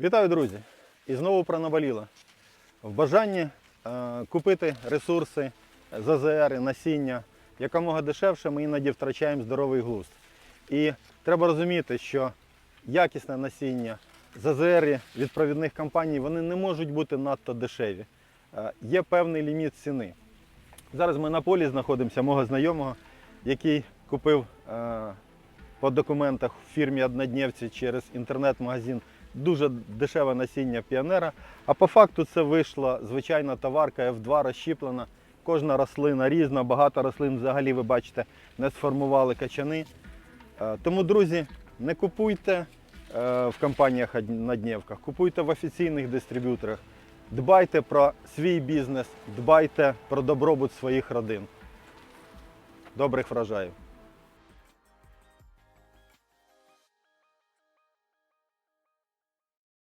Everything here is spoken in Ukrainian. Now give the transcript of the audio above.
Вітаю, друзі! І знову про наболіло. В бажанні е, купити ресурси, ЗЗР, насіння якомога дешевше ми іноді втрачаємо здоровий глузд. І треба розуміти, що якісне насіння, ЗЗР від провідних компаній вони не можуть бути надто дешеві. Е, є певний ліміт ціни. Зараз ми на полі знаходимося мого знайомого, який купив е, по документах в фірмі Однодневці через інтернет-магазин дуже дешеве насіння піонера. А по факту це вийшла звичайна товарка F2 розщіплена. Кожна рослина різна, багато рослин взагалі, ви бачите, не сформували качани. Е, Тому, друзі, не купуйте е, в компаніях однодневках, купуйте в офіційних дистриб'юторах. Дбайте про свій бізнес, дбайте про добробут своїх родин. Добрих врожаїв!